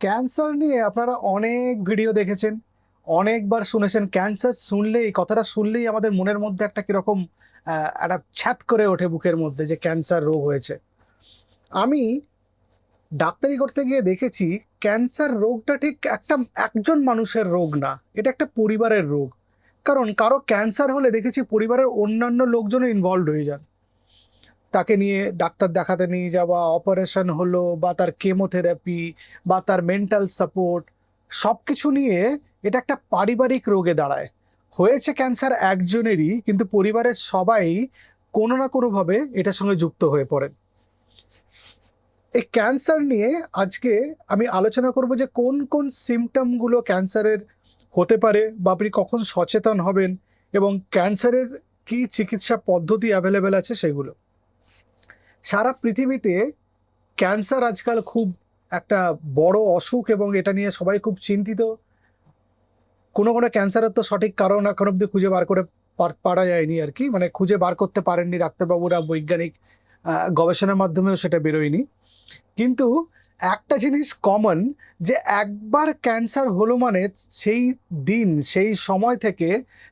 Cancer নিয়ে আপনারা অনেক ভিডিও দেখেছেন, অনেকবার শুনেছেন। ক্যান্সার শুনলেই কথাটা শুনলেই আমাদের মনের মধ্যে একটা কীরকম একটা ছ্যাত করে ওঠে বুকের মধ্যে যে ক্যান্সার রোগ হয়েছে। আমি ডাক্তারি করতে গিয়ে দেখেছি ক্যান্সার রোগটা ঠিক একটা, একজন মানুষের রোগ না, এটা একটা পরিবারের রোগ। কারণ কারও ক্যান্সার হলে দেখেছি পরিবারের অন্যান্য লোকজনও ইনভলভ হয়ে যান। তাকে নিয়ে ডাক্তার দেখাতে নিয়ে যাওয়া অপারেশন হলো বা তার কেমোথেরাপি বা তার মেন্টাল সাপোর্ট সব কিছু নিয়ে এটা একটা পারিবারিক রোগে দাঁড়ায়। হয়েছে ক্যান্সার একজনেরই, কিন্তু পরিবারের সবাই কোনো না কোনোভাবে এটার সঙ্গে যুক্ত হয়ে পড়েন। এই ক্যান্সার নিয়ে আজকে আমি আলোচনা করব যে কোন কোন সিমটমগুলো ক্যান্সারের হতে পারে বা আপনি কখন সচেতন হবেন এবং ক্যান্সারের কি চিকিৎসা পদ্ধতি অ্যাভেলেবেল আছে সেগুলো। সারা পৃথিবীতে ক্যান্সার আজকাল খুব একটা বড় অসুখ এবং এটা নিয়ে সবাই খুব চিন্তিত। কোনো কোনো ক্যান্সারের তো সঠিক কারণ এখন অব্দি খুঁজে বার করে পারা যায়নি আর কি। মানে খুঁজে বার করতে পারেননি ডাক্তারবাবুরা, বৈজ্ঞানিক গবেষণার মাধ্যমেও সেটা বেরোয়নি। কিন্তু একটা জিনিস কমন যে একবার ক্যান্সার হলো মানে সেই দিন, সেই সময় থেকে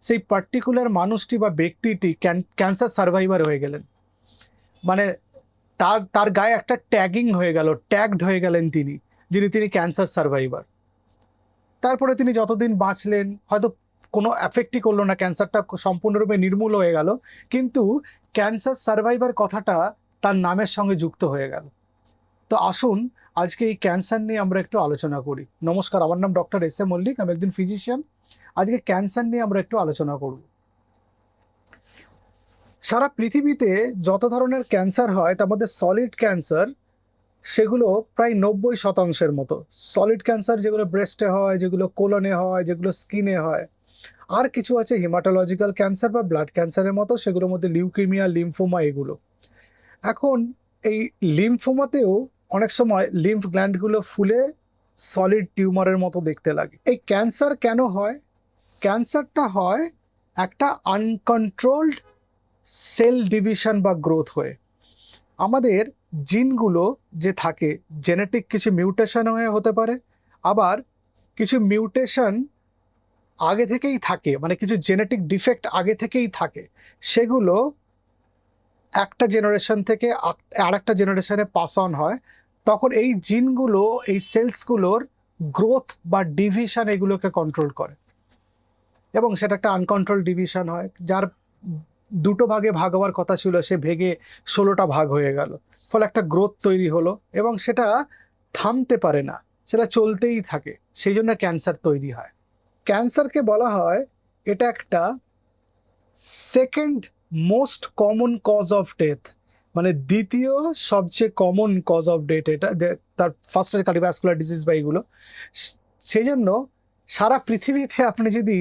সেই পার্টিকুলার মানুষটি বা ব্যক্তিটি ক্যান্সার সার্ভাইভার হয়ে গেলেন। মানে তার তার গায়ে একটা ট্যাগিং হয়ে গেল ট্যাগড হয়ে গেলেন তিনি, যিনি, তিনি ক্যান্সার সার্ভাইভার তারপরে তিনি যতদিন বাঁচলেন, হয়তো কোনো এফেক্টই করল না ক্যান্সারটা সম্পূর্ণরূপে নির্মূল হয়ে গেল, কিন্তু ক্যান্সার সার্ভাইভার কথাটা তার নামের সঙ্গে যুক্ত হয়ে গেল। তো আসুন, আজকে এই ক্যান্সার নিয়ে আমরা একটু আলোচনা করি। নমস্কার, আমার নাম ডক্টর এস এ মল্লিক, আমি একজন ফিজিশিয়ান আজকে ক্যান্সার নিয়ে আমরা একটু আলোচনা করব। সারা পৃথিবীতে যত ধরনের ক্যান্সার হয়, তার মধ্যে সলিড ক্যান্সার সেগুলো প্রায় নব্বই শতাংশের মতো। সলিড ক্যান্সার যেগুলো ব্রেস্টে হয়, যেগুলো কোলনে হয়, যেগুলো স্কিনে হয়। আর কিছু আছে হিমাটোলজিক্যাল ক্যান্সার বা ব্লাড ক্যান্সারের মতো, সেগুলোর মধ্যে লিউকেমিয়া লিমফোমা এগুলো। এখন এই লিমফোমাতেও অনেক সময় লিম্ফ গ্ল্যান্ডগুলো ফুলে সলিড টিউমারের মতো দেখতে লাগে। এই ক্যান্সার কেন হয়? ক্যান্সারটা হয় একটা আনকন্ট্রোলড সেল ডিভিশন বা গ্রোথ হয়ে। আমাদের জিনগুলো যে থাকে, জেনেটিক কিছু মিউটেশন হয়ে হতে পারে, আবার কিছু মিউটেশন আগে থেকেই থাকে মানে কিছু জেনেটিক ডিফেক্ট আগে থেকেই থাকে, সেগুলো একটা জেনারেশন থেকে আর একটা জেনারেশনে পাস অন হয়, তখন এই জিনগুলো, এই সেলসগুলোর গ্রোথ বা ডিভিশন এগুলোকে কন্ট্রোল করে। এবং সেটা একটা আনকন্ট্রোল ডিভিশন হয়, যার দুটো ভাগে ভাগ হওয়ার কথা ছিল, সে ভেগে ষোলোটা ভাগ হয়ে গেল। ফলে একটা গ্রোথ তৈরি হলো এবং সেটা থামতে পারে না, সেটা চলতেই থাকে, সেই জন্য ক্যান্সার তৈরি হয়। ক্যান্সারকে বলা হয়, এটা একটা second most common cause of death মানে দ্বিতীয় সবচেয়ে কমন কজ অফ ডেথ এটা তার ফার্স্ট আছে কার্ডিওভাস্কুলার ডিজিজ বা এইগুলো সেই জন্য সারা পৃথিবীতে আপনি যদি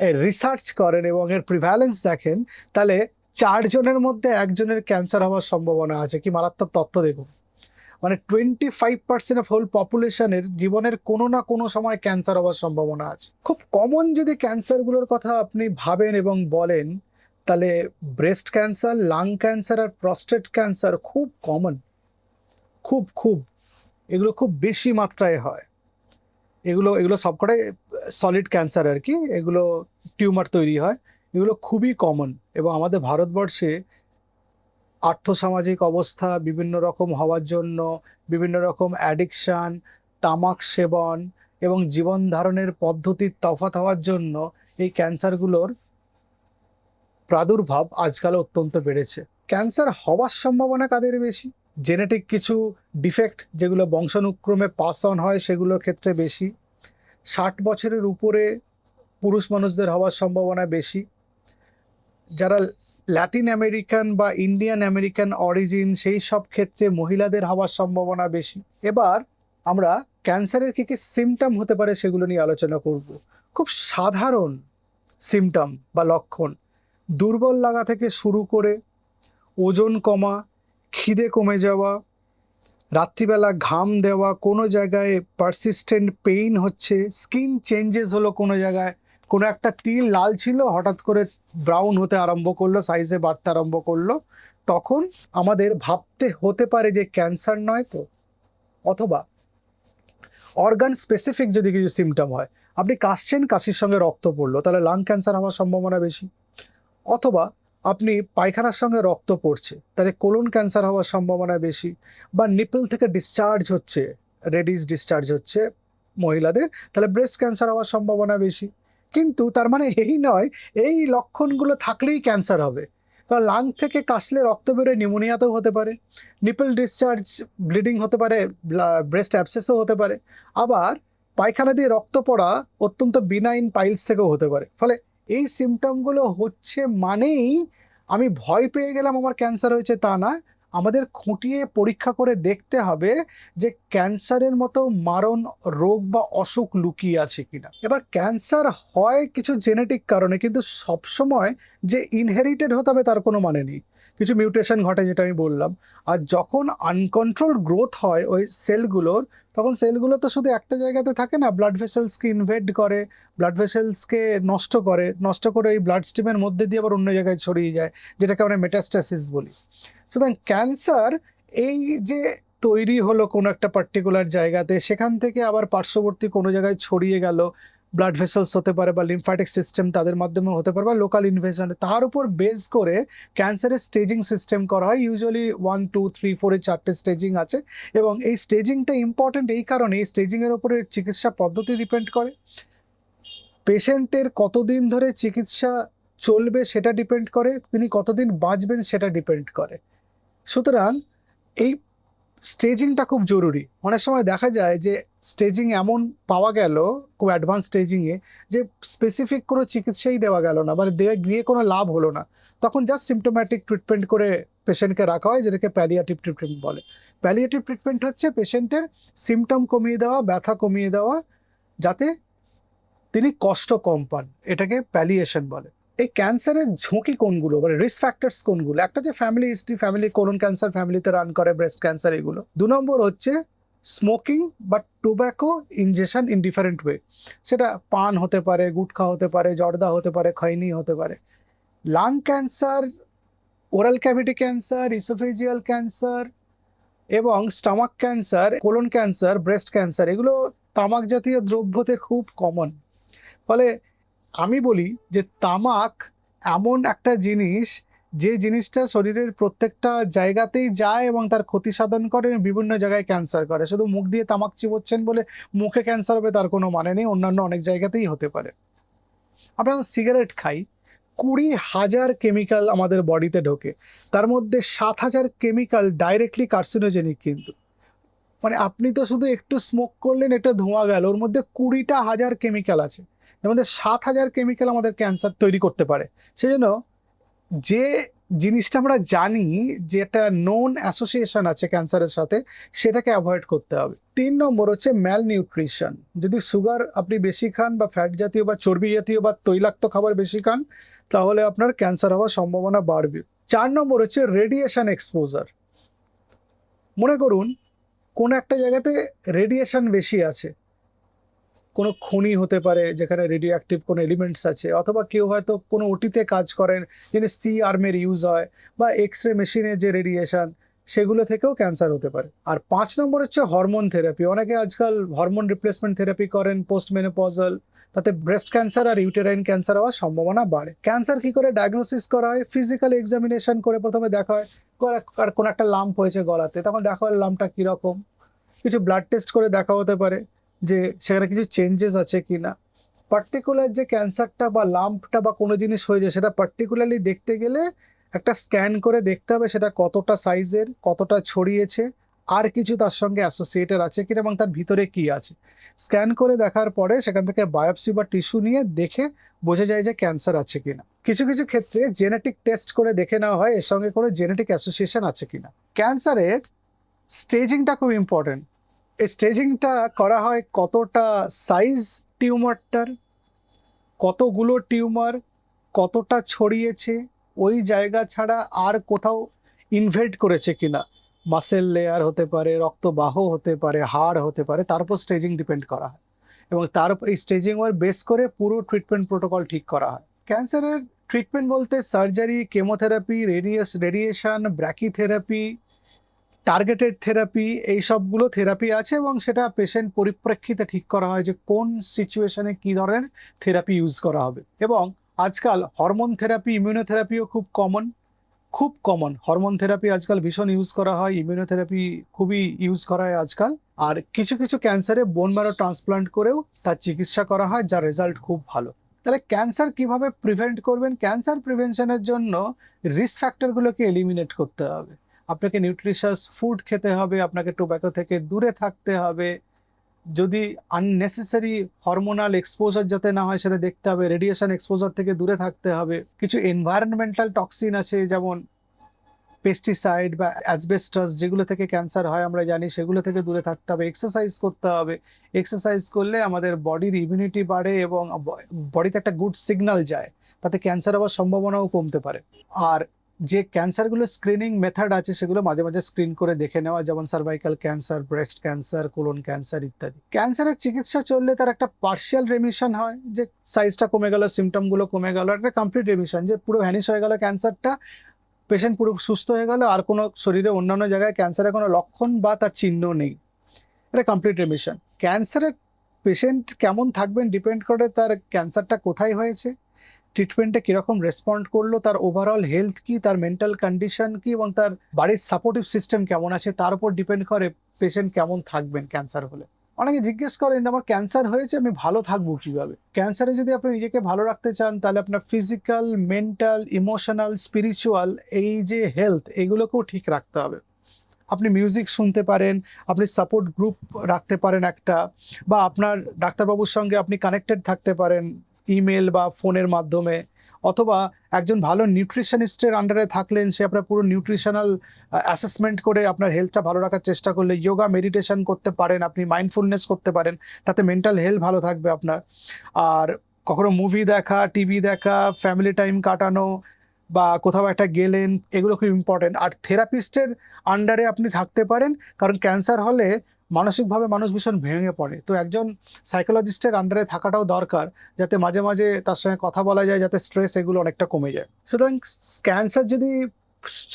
রিসার্চ করেন এবং এর প্রিভ্যালেন্স দেখেন, তাহলে চারজনের মধ্যে একজনের ক্যান্সার হওয়ার সম্ভাবনা আছে। কি মারাত্মক তথ্য দেখুন। মানে twenty five percent of whole পপুলেশনের জীবনের কোনো না কোনো সময় ক্যান্সার হওয়ার সম্ভাবনা আছে। খুব কমন যদি ক্যান্সারগুলোর কথা আপনি ভাবেন এবং বলেন, তাহলে ব্রেস্ট ক্যান্সার লাং ক্যান্সার আর প্রস্টেট ক্যান্সার খুব কমন খুব খুব। এগুলো খুব বেশি মাত্রায় হয়। এগুলো এগুলো সবকটাই সলিড ক্যান্সার আর কি, এগুলো টিউমার তৈরি হয়। এগুলো খুবই কমন এবং আমাদের ভারতবর্ষে আর্থসামাজিক অবস্থা বিভিন্ন রকম হওয়ার জন্য, বিভিন্ন রকম অ্যাডিকশান তামাক সেবন এবং জীবন ধারণের পদ্ধতির তফাৎ হওয়ার জন্য এই ক্যান্সারগুলোর প্রাদুর্ভাব আজকাল অত্যন্ত বেড়েছে। ক্যান্সার হওয়ার সম্ভাবনা কাদের বেশি? জেনেটিক কিছু ডিফেক্ট যেগুলো বংশানুক্রমে পাস অন হয় সেগুলোর ক্ষেত্রে বেশি। ষাট বছরের উপরে পুরুষ মানুষদের হওয়ার সম্ভাবনা বেশি। যারা ল্যাটিন আমেরিকান বা ইন্ডিয়ান আমেরিকান অরিজিন, সেই সব ক্ষেত্রে মহিলাদের হওয়ার সম্ভাবনা বেশি। এবার আমরা ক্যান্সারের কী কী সিমটম হতে পারে সেগুলো নিয়ে আলোচনা করব। খুব সাধারণ সিমটম বা লক্ষণ। দুর্বল লাগা থেকে শুরু করে ওজন কমা, খিদে কমে যাওয়া রাত্রিবেলা ঘাম দেওয়া কোনো জায়গায় পারসিস্টেন্ট পেইন হচ্ছে স্কিন চেঞ্জেস হলো কোনো জায়গায়। কোনো একটা তিল লাল ছিল, হঠাৎ করে ব্রাউন হতে আরম্ভ করল সাইজে বাড়তে আরম্ভ করল। তখন আমাদের ভাবতে হতে পারে যে ক্যান্সার নয় তো? অথবা অর্গান স্পেসিফিক যদি কিছু সিমটম হয়, আপনি কাশছেন, কাশির সঙ্গে রক্ত পড়ল, তাহলে লাং ক্যান্সার হওয়ার সম্ভাবনা বেশি। অথবা আপনি পায়খানার সঙ্গে রক্ত পড়ছে, তাহলে কোলন ক্যান্সার হওয়ার সম্ভাবনা বেশি বা নিপল থেকে ডিসচার্জ হচ্ছে রেডিস ডিসচার্জ হচ্ছে মহিলাদের, তাহলে ব্রেস্ট ক্যান্সার হওয়ার সম্ভাবনা বেশি। কিন্তু তার মানে এই নয়, এই লক্ষণগুলো থাকলেই ক্যান্সার হবে। কারণ লাং থেকে কাশলে রক্ত বেরোয় নিউমোনিয়াতেও হতে পারে নিপল ডিসচার্জ ব্লিডিং হতে পারে ব্রেস্ট অ্যাবসেসও হতে পারে। আবার পায়খানা দিয়ে রক্ত পড়া অত্যন্ত বিনাইন পাইলস থেকেও হতে পারে। ফলে এই সিমটমগুলো হচ্ছে মানেই আমি ভয় পেয়ে গেলাম আমার ক্যান্সার হয়েছে তা না। আমাদের খুঁটিয়ে পরীক্ষা করে দেখতে হবে যে ক্যান্সারের মতো মারণ রোগ বা অসুখ লুকিয়ে আছে কিনা। এবার ক্যান্সার হয় কিছু জেনেটিক কারণে, কিন্তু সবসময় যে ইনহেরিটেড হতে হবে তার কোনো মানে নেই। কিছু মিউটেশন ঘটে যেটা আমি বললাম। আর যখন আনকন্ট্রোল গ্রোথ হয় ওই সেলগুলোর তখন সেলগুলো তো শুধু একটা জায়গাতে থাকে না ব্লাড ভেসেলসকে ইনভেড করে ব্লাড ভেসেলসকে নষ্ট করে নষ্ট করে ওই ব্লাড স্টিমের মধ্যে দিয়ে আবার অন্য জায়গায় ছড়িয়ে যায়, যেটাকে আমরা মেটাস্টাসিস বলি। সুতরাং ক্যান্সার এই যে তৈরি হলো কোনো একটা পার্টিকুলার জায়গাতে, সেখান থেকে আবার পার্শ্ববর্তী কোনো জায়গায় ছড়িয়ে গেল ব্লাড ভেসেলস হতে পারে বা লিমফ্যাটিক সিস্টেম তাদের মাধ্যমে হতে পারে বা লোকাল ইনভেশন তার উপর বেস করে ক্যান্সারের স্টেজিং সিস্টেম করা হয় ইউজুয়ালি ওয়ান টু থ্রি ফোরের চারটে স্টেজিং আছে। এবং এই স্টেজিংটা ইম্পর্টেন্ট এই কারণে, এই স্টেজিংয়ের উপরে চিকিৎসা পদ্ধতি ডিপেন্ড করে। পেশেন্টের কতদিন ধরে চিকিৎসা চলবে সেটা ডিপেন্ড করে, তিনি কতদিন বাঁচবেন সেটা ডিপেন্ড করে। সুতরাং এই স্টেজিংটা খুব জরুরি। অনেক সময় দেখা যায় যে স্টেজিং এমন পাওয়া গেল, খুব অ্যাডভান্স স্টেজিংয়ে যে স্পেসিফিক কোনো চিকিৎসাই দেওয়া গেল না মানে দেওয়া গিয়ে কোনো লাভ হলো না। তখন জাস্ট সিমটোম্যাটিক ট্রিটমেন্ট করে পেশেন্টকে রাখা হয়, যেটাকে প্যালিয়েটিভ ট্রিটমেন্ট বলে। প্যালিয়েটিভ ট্রিটমেন্ট হচ্ছে পেশেন্টের সিমটম কমিয়ে দেওয়া, ব্যথা কমিয়ে দেওয়া, যাতে তিনি কষ্ট কম পান, এটাকে প্যালিয়েশন বলে। এই ক্যান্সারের ঝুঁকি কোনগুলো? মানে রিস্ক ফ্যাক্টরস কোনগুলো? একটা যে family history family colon cancer ফ্যামিলিতে রান করে ব্রেস্ট ক্যান্সার এগুলো। দু নম্বর হচ্ছে স্মোকিং বা tobacco injection in different way সেটা পান হতে পারে, গুটখা হতে পারে, জর্দা হতে পারে, খৈনি হতে পারে। Lung cancer oral cavity cancer oesophageal cancer এবং stomach cancer colon cancer breast cancer এগুলো তামাক জাতীয় দ্রব্যতে খুব কমন ফলে আমি বলি যে তামাক এমন একটা জিনিস যে জিনিসটা শরীরের প্রত্যেকটা জায়গাতেই যায় এবং তার ক্ষতি সাধন করে, বিভিন্ন জায়গায় ক্যান্সার করে। শুধু মুখ দিয়ে তামাক চিবোচ্ছেন বলে মুখে ক্যান্সার হবে তার কোনো মানে নেই, অন্যান্য অনেক জায়গাতেই হতে পারে। আমরা যখন সিগারেট খাই। কুড়ি হাজার কেমিক্যাল আমাদের বডিতে ঢোকে। তার মধ্যে সাত হাজার কেমিক্যাল ডাইরেক্টলি কার্সিনোজেনিক কিন্তু। মানে আপনি তো শুধু একটু স্মোক করলেন, একটা ধোঁয়া গেল, ওর মধ্যে কুড়িটা হাজার কেমিক্যাল আছে। মধ্যে সাত হাজার কেমিক্যাল আমাদের ক্যান্সার তৈরি করতে পারে। সেজন্য যে জিনিসটা আমরা জানি যে একটা নোন অ্যাসোসিয়েশন আছে ক্যান্সারের সাথে, সেটাকে অ্যাভয়েড করতে হবে। তিন নম্বর হচ্ছে ম্যাল নিউট্রিশন যদি সুগার আপনি বেশি খান বা ফ্যাট জাতীয় বা চর্বি জাতীয় বা তৈলাক্ত খাবার বেশি খান, তাহলে আপনার ক্যান্সার হওয়ার সম্ভাবনা বাড়বে। চার নম্বর হচ্ছে রেডিয়েশন এক্সপোজার মনে করুন, কোনো একটা জায়গাতে রেডিয়েশন বেশি আছে। কোনো খনি হতে পারে, যেখানে রেডিও অ্যাক্টিভ কোনো এলিমেন্টস আছে, অথবা কেউ হয়তো কোনো ওটিতে কাজ করেন, যিনি সি আর্মের ইউজ হয়, বা এক্স রে মেশিনের যে রেডিয়েশন সেগুলো থেকেও ক্যান্সার হতে পারে। আর পাঁচ নম্বর হচ্ছে হরমোন থেরাপি অনেকে আজকাল হরমোন রিপ্লেসমেন্ট থেরাপি করেন পোস্ট মেনোপজল তাতে ব্রেস্ট ক্যান্সার আর ইউটেরাইন ক্যান্সার হওয়ার সম্ভাবনা বাড়ে। ক্যান্সার কি করে ডায়াগনোসিস করা হয়? ফিজিক্যাল এক্সামিনেশন করে প্রথমে দেখা হয় আর কোনো একটা লাম্প হয়েছে গলাতে, তখন দেখা হয় লাম্পটা কীরকম? কিছু ব্লাড টেস্ট করে দেখা হতে পারে। যে সেখানে কিছু চেঞ্জেস আছে কি না পার্টিকুলার যে ক্যান্সারটা বা লাম্পটা বা কোনো জিনিস হয়ে যায়, সেটা পার্টিকুলারলি দেখতে গেলে একটা স্ক্যান করে দেখতে হবে সেটা কতটা সাইজের কতটা ছড়িয়েছে, আর কিছু তার সঙ্গে অ্যাসোসিয়েটেড আছে কিনা এবং তার ভিতরে কি আছে। স্ক্যান করে দেখার পরে সেখান থেকে বায়োপসি বা টিস্যু নিয়ে দেখে বোঝা যায় যে ক্যান্সার আছে কিনা। কিছু কিছু ক্ষেত্রে জেনেটিক টেস্ট করে দেখে নেওয়া হয়, এর সঙ্গে কোনো জেনেটিক অ্যাসোসিয়েশন আছে কিনা। ক্যান্সারের স্টেজিংটা খুব ইম্পর্টেন্ট স্টেজিংটা করা হয় কতটা সাইজ টিউমারটার কতগুলো টিউমার কতটা ছড়িয়েছে, ওই জায়গা ছাড়া আর কোথাও ইনভেট করেছে কিনা। মাসেল লেয়ার হতে পারে, রক্তবাহ হতে পারে, হাড় হতে পারে, তার উপর স্টেজিং ডিপেন্ড করা হয়। এবং তার এই স্টেজিং ওয়ার বেস করে পুরো ট্রিটমেন্ট প্রোটোকল ঠিক করা হয়। ক্যান্সারের ট্রিটমেন্ট বলতে সার্জারি কেমোথেরাপি রেডিয়েস রেডিয়েশন ব্র্যাকিথেরাপি টার্গেটেড থেরাপি এই সবগুলো থেরাপি আছে এবং সেটা পেশেন্ট পরিপ্রেক্ষিতে ঠিক করা হয় যে কোন সিচুয়েশনে কী ধরনের থেরাপি ইউজ করা হবে। এবং আজকাল হরমোন থেরাপি ইমিউনোথেরাপিও খুব কমন খুব কমন হরমোন থেরাপি আজকাল ভীষণ ইউজ করা হয় ইমিউনোথেরাপি খুবই ইউজ করা হয় আজকাল। আর কিছু কিছু ক্যান্সারে বোন ম্যারো ট্রান্সপ্লান্ট করেও তার চিকিৎসা করা হয়, যার রেজাল্ট খুব ভালো। তাহলে ক্যান্সার কীভাবে প্রিভেন্ট করবেন? ক্যান্সার প্রিভেনশনের জন্য রিস্ক ফ্যাক্টরগুলোকে এলিমিনেট করতে হবে। আপনাকে নিউট্রিশাস ফুড খেতে হবে, আপনাকে টোব্যাকো থেকে দূরে থাকতে হবে। যদি আননেসেসারি হরমোনাল এক্সপোজার যাতে না হয়, সেটা দেখতে হবে রেডিয়েশন এক্সপোজার থেকে দূরে থাকতে হবে। কিছু এনভায়রনমেন্টাল টক্সিন আছে, যেমন পেস্টিসাইড বা অ্যাসবেস্টাস যেগুলো থেকে ক্যান্সার হয়, আমরা জানি, সেগুলো থেকে দূরে থাকতে হবে এক্সারসাইজ করতে হবে। এক্সারসাইজ করলে আমাদের বডির ইমিউনিটি বাড়ে এবং বডিতে একটা গুড সিগন্যাল যায়। তাতে ক্যান্সার হওয়ার সম্ভাবনাও কমতে পারে। আর যে ক্যান্সারগুলো স্ক্রিনিং মেথড আছে, সেগুলো মাঝে মাঝে স্ক্রিন করে দেখে নেওয়া, যেমন cervical cancer breast cancer colon cancer ইত্যাদি। ক্যান্সারের চিকিৎসা চললে তার একটা পার্শিয়াল রেমিশন হয়, যে সাইজটা কমে গেল সিমটমগুলো কমে গেল, একটা কমপ্লিট রেমিশন যে পুরো ভ্যানিশ হয়ে গেল ক্যান্সারটা পেশেন্ট পুরো সুস্থ হয়ে গেল, আর কোনো শরীরে অন্যান্য জায়গায় ক্যান্সারের কোনো লক্ষণ বা তার চিহ্ন নেই। এটা কমপ্লিট রেমিশন ক্যান্সারের পেশেন্ট কেমন থাকবেন ডিপেন্ড করে তার ক্যান্সারটা কোথায় হয়েছে। ট্রিটমেন্টে কীরকম রেসপন্ড করল, তার ওভারঅল হেলথ কি, তার মেন্টাল কন্ডিশন কি, এবং তার বাড়ির সাপোর্টিভ সিস্টেম কেমন আছে, তার উপর ডিপেন্ড করে পেশেন্ট কেমন থাকবেন ক্যান্সার হলে। অনেকে জিজ্ঞেস করেন যে আমার ক্যান্সার হয়েছে, আমি ভালো থাকব কীভাবে? ক্যান্সারে যদি আপনি নিজেকে ভালো রাখতে চান, তাহলে আপনার ফিজিক্যাল মেন্টাল ইমোশনাল স্পিরিচুয়াল এই যে হেলথ এগুলোকেও ঠিক রাখতে হবে। আপনি মিউজিক শুনতে পারেন, আপনি সাপোর্ট গ্রুপ রাখতে পারেন একটা, বা আপনার ডাক্তারবাবুর সঙ্গে আপনি কানেক্টেড থাকতে পারেন। ইমেল বা ফোনের মাধ্যমে, অথবা একজন ভালো নিউট্রিশনিস্টের আন্ডারে থাকলেন, সে আপনার পুরো নিউট্রিশনাল অ্যাসেসমেন্ট করে আপনার হেলথটা ভালো রাখার চেষ্টা করলে যোগা মেডিটেশন করতে পারেন, আপনি মাইন্ডফুলনেস করতে পারেন, তাতে মেন্টাল হেলথ ভালো থাকবে আপনার। আর কখনো মুভি দেখা টিভি দেখা ফ্যামিলি টাইম কাটানো, বা কোথাও একটা গেলেন, এগুলো খুব ইম্পর্টেন্ট আর থেরাপিস্টের আন্ডারে আপনি থাকতে পারেন, কারণ ক্যান্সার হলে মানসিকভাবে মানুষ ভীষণ ভেঙে পড়ে। তো একজন সাইকোলজিস্টের আন্ডারে থাকাটাও দরকার যাতে মাঝে মাঝে তার সঙ্গে কথা বলা যায়, যাতে স্ট্রেস এগুলো অনেকটা কমে যায়। সুতরাং ক্যান্সার যদি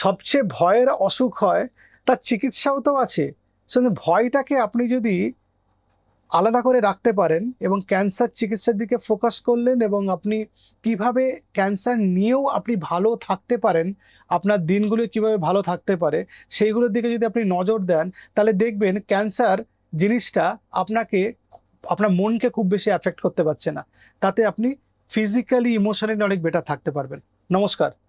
সবচেয়ে ভয়ের অসুখ হয়, তার চিকিৎসাও তো আছে। সুতরাং ভয়টাকে আপনি যদি আলাদা করে রাখতে পারেন এবং ক্যান্সার চিকিৎসার দিকে ফোকাস করলেন এবং আপনি কীভাবে ক্যান্সার নিয়েও আপনি ভালো থাকতে পারেন, আপনার দিনগুলো কীভাবে ভালো থাকতে পারে, সেইগুলোর দিকে যদি আপনি নজর দেন, তাহলে দেখবেন ক্যান্সার জিনিসটা আপনাকে, আপনার মনকে খুব বেশি অ্যাফেক্ট করতে পারছে না। তাতে আপনি ফিজিক্যালি ইমোশনালি অনেক বেটার থাকতে পারবেন। নমস্কার।